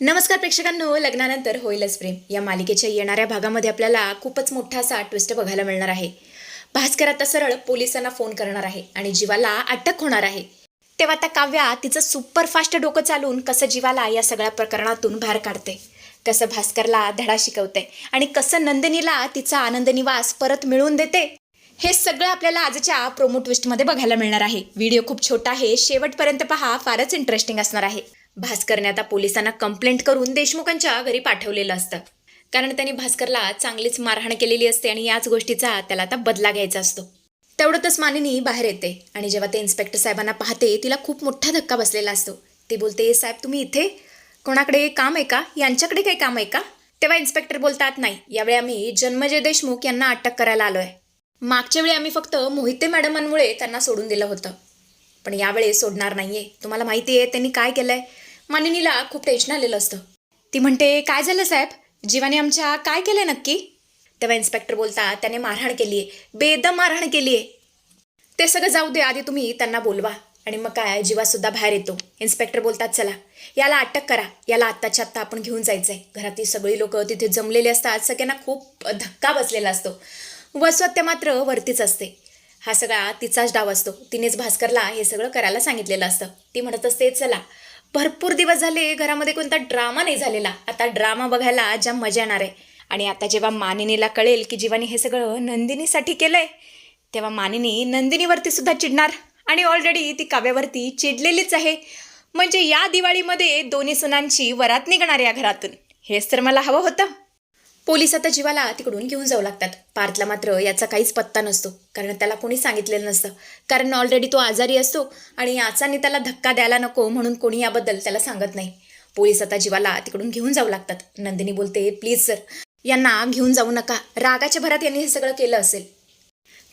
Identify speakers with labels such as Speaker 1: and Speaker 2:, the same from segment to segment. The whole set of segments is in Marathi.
Speaker 1: नमस्कार प्रेक्षकांनो लग्नानंतर होईलच प्रेम. या मालिकेच्या येणाऱ्या भागामध्ये आपल्याला खूपच मोठा असा ट्विस्ट बघायला मिळणार आहे. भास्कर आता सरळ पोलिसांना फोन करणार आहे आणि जीवाला अटक होणार आहे. तेव्हा आता काव्या तिचं सुपरफास्ट डोकं चालून कसं जीवाला या सगळ्या प्रकरणातून बाहेर काढते. कसं भास्करला धडा शिकवते आणि कसं नंदिनीला तिचा आनंद निवास परत मिळवून देते हे सगळं आपल्याला आजच्या प्रोमो ट्विस्टमध्ये बघायला मिळणार आहे. व्हिडिओ खूप छोटा आहे शेवटपर्यंत पहा फारच इंटरेस्टिंग असणार आहे. भास्करने आता पोलिसांना कंप्लेंट करून देशमुखांच्या घरी पाठवलेलं असतं. कारण त्यांनी भास्करला चांगलीच मारहाण केलेली असते आणि याच गोष्टीचा त्याला आता बदला घ्यायचा असतो. तेवढ्यातच मानिनी बाहेर येते आणि जेव्हा ते इन्स्पेक्टर साहेबांना पाहते तिला खूप मोठा धक्का बसलेला असतो. ती बोलते साहेब तुम्ही इथे? कोणाकडे काम आहे का? यांच्याकडे काही काम आहे का? तेव्हा इन्स्पेक्टर बोलतात नाही यावेळी आम्ही जन्मजय देशमुख यांना अटक करायला आलोय. मागच्या वेळी आम्ही फक्त मोहिते मॅडमांमुळे त्यांना सोडून दिलं होतं. पण यावेळी सोडणार नाहीये. तुम्हाला माहिती आहे त्यांनी काय केलंय? मानिनीला खूप टेन्शन आलेलं असतं. ती म्हणते काय झालं साहेब? जीवाने आमच्या काय केलंय नक्की? तेव्हा इन्स्पेक्टर बोलता त्याने मारहाण केली आहे. बेदम मारहाण केली आहे. ते सगळं जाऊ दे आधी तुम्ही त्यांना बोलवा. आणि मग काय जीवासुद्धा बाहेर येतो. इन्स्पेक्टर बोलतात चला याला अटक करा. याला आत्ताच्या आत्ता आपण घेऊन जायचंय. घरातील सगळी लोक तिथे जमलेली असतात. सगळ्यांना खूप धक्का बसलेला असतो. वसवत्या मात्र वरतीच असते. हा सगळा तिचाच डाव असतो. तिनेच भास्करला हे सगळं करायला सांगितलेलं असतं. ती म्हणत असते चला भरपूर दिवस झाले घरामध्ये कोणता ड्रामा नाही झालेला. आता ड्रामा बघायला ज्या मजा येणार आहे. आणि आता जेव्हा मानिनीला कळेल की जीवानी हे सगळं नंदिनीसाठी केलं आहे तेव्हा मानिनी नंदिनीवरती सुद्धा चिडणार. आणि ऑलरेडी ती काव्यावरती चिडलेलीच आहे. म्हणजे या दिवाळीमध्ये दोन्ही सुनांची वरात निघणार या घरातून. हेच तर मला हवं होतं. पोलीस आता जीवाला तिकडून घेऊन जाऊ लागतात. पार्थला मात्र याचा काहीच पत्ता नसतो कारण त्याला कोणी सांगितलेलं नसतं. कारण ऑलरेडी तो आजारी असतो आणि याचाने त्याला धक्का द्यायला नको म्हणून कोणी याबद्दल त्याला सांगत नाही. पोलीस आता जीवाला तिकडून घेऊन जाऊ लागतात. नंदिनी बोलते प्लीज सर यांना घेऊन जाऊ नका. रागाच्या भरात यांनी हे सगळं केलं असेल.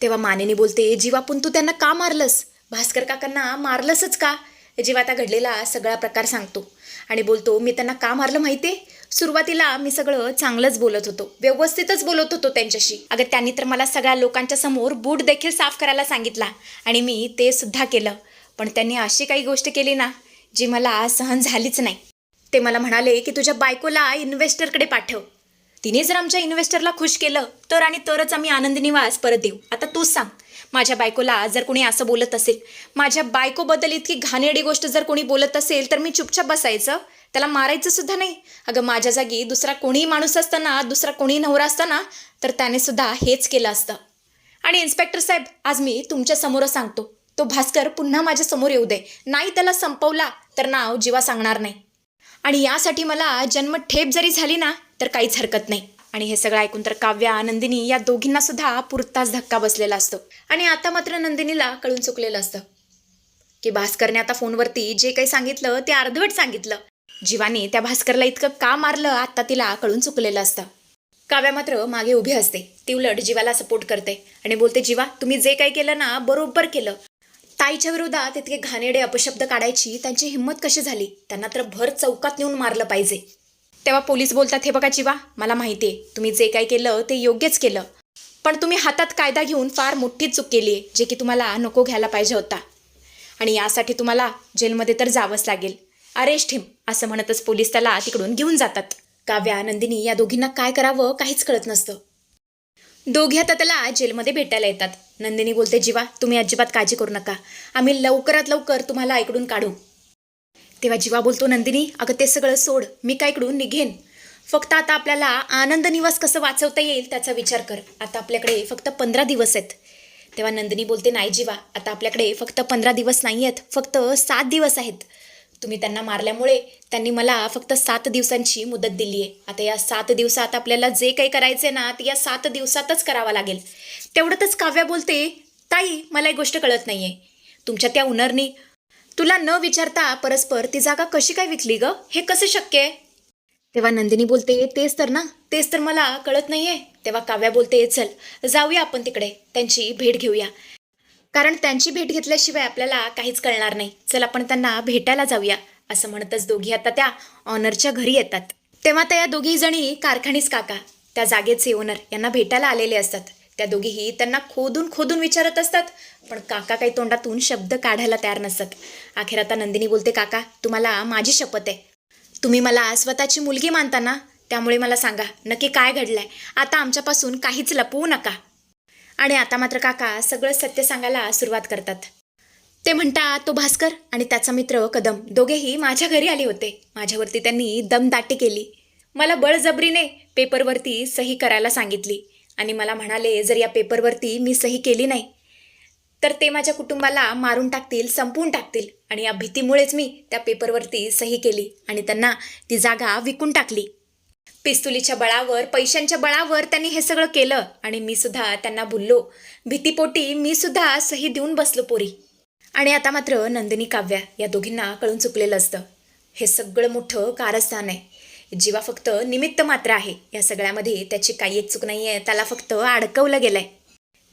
Speaker 1: तेव्हा मानेनी बोलते जीवापून तू त्यांना का मारलंस? भास्कर काकांना मारलंसच का? जीवा आता घडलेला सगळा प्रकार सांगतो आणि बोलतो मी त्यांना का मारलं माहिती आहे सुरुवातीला मी सगळं चांगलंच बोलत होतो. व्यवस्थितच बोलत होतो त्यांच्याशी. अगं त्यांनी तर मला सगळ्या लोकांच्या समोर बूट देखील साफ करायला सांगितला आणि मी ते सुद्धा केलं. पण त्यांनी अशी काही गोष्ट केली ना जी मला सहन झालीच नाही. ते मला म्हणाले की तुझ्या बायकोला इन्व्हेस्टरकडे पाठव. तिने जर आमच्या इन्व्हेस्टरला खुश केलं तर आणि तरच आम्ही आनंद निवास परत देऊ. आता तूच सांग माझ्या बायकोला जर कोणी असं बोलत असेल माझ्या बायकोबद्दल इतकी घाणेरडी गोष्ट जर कोणी बोलत असेल तर मी चुपचाप बसायचं? त्याला मारायचं सुद्धा नाही. अगं माझ्या जागी दुसरा कोणीही माणूस असताना दुसरा कोणी नवरा असताना तर त्याने सुद्धा हेच केलं असतं. आणि इन्स्पेक्टर साहेब आज मी तुमच्यासमोर सांगतो. तो भास्कर पुन्हा माझ्यासमोर येऊ दे. नाही त्याला संपवला तर नाव जीवा सांगणार नाही. आणि यासाठी मला जन्म ठेप जरी झाली ना तर काहीच हरकत नाही. आणि हे सगळं ऐकून तर काव्या नंदिनी या दोघींना सुद्धा पुरताच धक्का बसलेला असतो. आणि आता मात्र नंदिनीला कळून चुकलेलं असतं. की भास्करने आता फोनवरती जे काही सांगितलं ते अर्धवट सांगितलं. जीवाने त्या भास्करला इतकं का मारलं? आत्ता तिला कळून चुकलेलं असतं. काव्या मात्र मागे उभी असते. ती उलट जीवाला सपोर्ट करते आणि बोलते जीवा तुम्ही जे काही केलं ना बरोबर केलं. ताईच्या विरोधात इतके घाणेडे अपशब्द काढायची त्यांची हिंमत कशी झाली? त्यांना तर भर चौकात नेऊन मारलं पाहिजे. तेव्हा पोलीस बोलतात हे बघा जीवा मला माहिती आहे तुम्ही जे काही केलं ते योग्यच केलं. पण तुम्ही हातात कायदा घेऊन फार मोठी चूक केली आहे जे की तुम्हाला नको घ्यायला पाहिजे होता. आणि यासाठी तुम्हाला जेलमध्ये तर जावंच लागेल. अरेस्ट हिम असं म्हणतच पोलीस त्याला तिकडून घेऊन जातात. काव्या नंदिनी या दोघींना काय करावं काहीच कळत नसतं. दोघे आता त्याला जेलमध्ये भेटायला येतात. नंदिनी बोलते जीवा तुम्ही अजिबात काळजी करू नका. आम्ही लवकरात लवकर तुम्हाला इकडून काढू. तेव्हा जीवा बोलतो नंदिनी अगं ते सगळं सोड. मी काय इकडून निघेन? फक्त आता आपल्याला आनंद निवास कसं वाचवता येईल त्याचा विचार कर. आता आपल्याकडे फक्त पंधरा दिवस आहेत. तेव्हा नंदिनी बोलते नाही जीवा आता आपल्याकडे फक्त पंधरा दिवस नाही आहेत. फक्त सात दिवस आहेत. तुम्ही त्यांना मारल्यामुळे त्यांनी मला फक्त सात दिवसांची मुदत दिली आहे आता या सात दिवसात आपल्याला जे काही करायचं आहे ना ते या सात दिवसातच करावं लागेल. तेवढंच काव्या बोलते ताई मला एक गोष्ट कळत नाही आहे तुमच्या त्या उनरनी तुला न विचारता परस्पर ती जागा कशी काय विकली ग? हे कसं शक्य आहे? तेव्हा नंदिनी बोलते तेच तर ना तेच तर मला कळत नाहीये. तेव्हा काव्या बोलते चल जाऊया आपण तिकडे त्यांची भेट घेऊया. कारण त्यांची भेट घेतल्याशिवाय आपल्याला काहीच कळणार नाही. चल आपण त्यांना भेटायला जाऊया असं म्हणतच दोघी आता त्या ऑनरच्या घरी येतात. तेव्हा त्या दोघी जणी कारखानीस काका त्या जागेचे ओनर यांना भेटायला आलेले असतात. त्या दोघीही त्यांना खोदून खोदून विचारत असतात पण काका काही तोंडातून शब्द काढायला तयार नसतात. अखेर आता नंदिनी बोलते काका तुम्हाला माझी शपथ आहे. तुम्ही मला स्वतःची मुलगी मानता ना त्यामुळे मला सांगा नक्की काय घडलंय? आता आमच्यापासून काहीच लपवू नका. आणि आता मात्र काका सगळं सत्य सांगायला सुरुवात करतात. ते म्हणतात तो भास्कर आणि त्याचा मित्र कदम दोघेही माझ्या घरी आले होते. माझ्यावरती त्यांनी दमदाटी केली. मला बळजबरीने पेपरवरती सही करायला सांगितली. आणि मला म्हणाले जर या पेपरवरती मी सही केली नाही तर ते माझ्या कुटुंबाला मारून टाकतील संपवून टाकतील. आणि या भीतीमुळेच मी त्या पेपरवरती सही केली आणि त्यांना ती जागा विकून टाकली. पिस्तुलीच्या बळावर पैशांच्या बळावर त्यांनी हे सगळं केलं आणि मी सुद्धा त्यांना भुललो. भीतीपोटी मी सुद्धा सही देऊन बसलो पोरी. आणि आता मात्र नंदिनी काव्या या दोघींना कळून चुकलेलं असतं. हे सगळं मोठं कारस्थान आहे. जीवा फक्त निमित्त मात्र आहे. या सगळ्यामध्ये त्याची काही एक चूक नाही आहे त्याला फक्त अडकवलं गेलंय.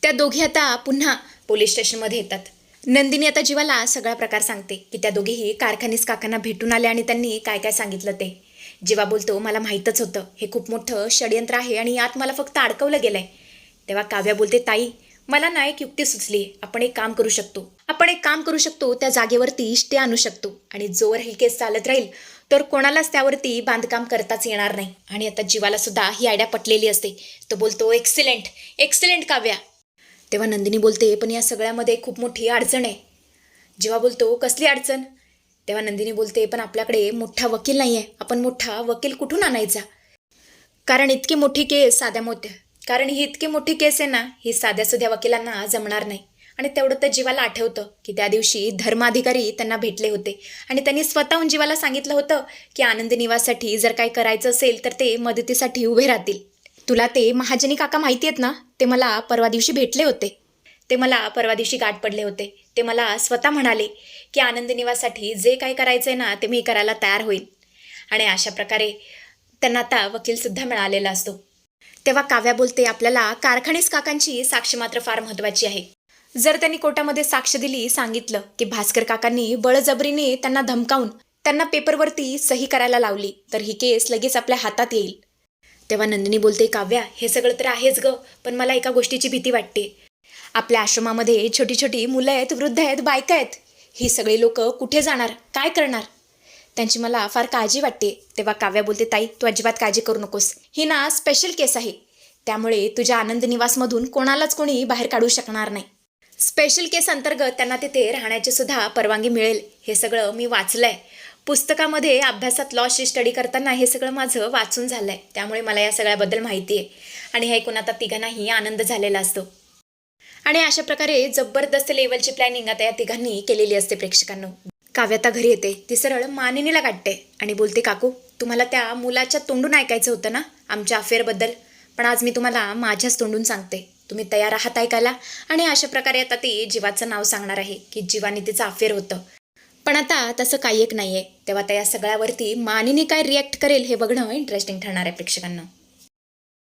Speaker 1: त्या दोघी आता पुन्हा पोलीस स्टेशनमध्ये येतात. नंदिनी आता जीवाला सगळा प्रकार सांगते की त्या दोघीही कारखानीस काकांना भेटून आल्या आणि त्यांनी काय काय सांगितलं ते. जेव्हा बोलतो मला माहीतच होतं. हे खूप मोठं षडयंत्र आहे आणि यात मला फक्त अडकवलं गेलं आहे तेव्हा काव्या बोलते ताई मला ना एक युक्ती सुचली. आपण एक काम करू शकतो. आपण एक काम करू शकतो त्या जागेवरती इष्टे आणू शकतो. आणि जोवर ही केस चालत राहील तर कोणालाच त्यावरती बांधकाम करताच येणार नाही. आणि आता जीवाला सुद्धा ही आयडिया पटलेली असते. तो बोलतो एक्सिलेंट एक्सिलेंट काव्या. तेव्हा नंदिनी बोलते पण या सगळ्यामध्ये खूप मोठी अडचण आहे. जेव्हा बोलतो कसली अडचण? तेव्हा नंदिनी बोलते पण आपल्याकडे मोठा वकील नाही आहे आपण मोठा वकील कुठून आणायचा? कारण इतकी मोठी केस साध्या मोठ्या. कारण ही इतकी मोठी केस आहे ना ही साध्या सुध्या वकिलांना जमणार नाही. आणि तेवढं तर जीवाला आठवतं की त्या दिवशी धर्माधिकारी त्यांना भेटले होते. आणि त्यांनी स्वतःहून जीवाला सांगितलं होतं की आनंद निवाससाठी जर काही करायचं असेल तर ते मदतीसाठी उभे राहतील. तुला ते महाजनी काका माहिती आहेत ना ते मला परवा दिवशी भेटले होते. ते मला परवा दिवशी गाठ पडले होते. ते मला स्वतः म्हणाले की आनंद निवाससाठी जे काही करायचं आहे ना ते मी करायला तयार होईल आणि अशा प्रकारे त्यांना आता वकीलसुद्धा मिळालेला असतो. तेव्हा काव्या बोलते आपल्याला कारखानेस काकांची साक्ष मात्र फार महत्त्वाची आहे. जर त्यांनी कोर्टामध्ये साक्ष दिली सांगितलं की भास्कर काकांनी बळजबरीने त्यांना धमकावून त्यांना पेपरवरती सही करायला लावली तर ही केस लगेच आपल्या हातात येईल. तेव्हा नंदिनी बोलते काव्या हे सगळं तर आहेच ग पण मला एका गोष्टीची भीती वाटते. आपल्या आश्रमामध्ये छोटी छोटी मुलं आहेत वृद्ध आहेत बायका आहेत. ही सगळी लोक कुठे जाणार? काय करणार? त्यांची मला फार काळजी वाटते. तेव्हा काव्या बोलते ताई तू अजिबात काळजी करू नकोस. ही ना स्पेशल केस आहे. त्यामुळे तुझ्या आनंद निवासमधून कोणालाच कोणी बाहेर काढू शकणार नाही. स्पेशल केस अंतर्गत त्यांना तिथे राहण्याची सुद्धा परवानगी मिळेल. हे सगळं मी वाचलंय. पुस्तकामध्ये अभ्यासात लॉशी स्टडी करताना हे सगळं माझं वाचून झालंय. त्यामुळे मला या सगळ्याबद्दल माहिती आहे. आणि हे ऐकून आता तिघांनाही आनंद झालेला असतो. आणि अशा प्रकारे जबरदस्त लेवलची प्लॅनिंग आता या तिघांनी केलेली असते प्रेक्षकांना. काव्य आता घरी येते. ती सरळ मानिनीला काढते आणि बोलते काकू तुम्हाला त्या मुलाच्या तोंडून ऐकायचं होतं ना आमच्या अफेअरबद्दल पण आज मी तुम्हाला माझ्याच तोंडून सांगते. तुम्ही तयार आहात ऐकायला? आणि अशा प्रकारे आता ती जीवाचं नाव सांगणार आहे की जीवाने तिचं अफेअर होतं. पण आता तसं काही एक नाही आहे तेव्हा त्या सगळ्यावरती मानिनी काय रिॲक्ट करेल हे बघणं इंटरेस्टिंग ठरणार आहे प्रेक्षकांना.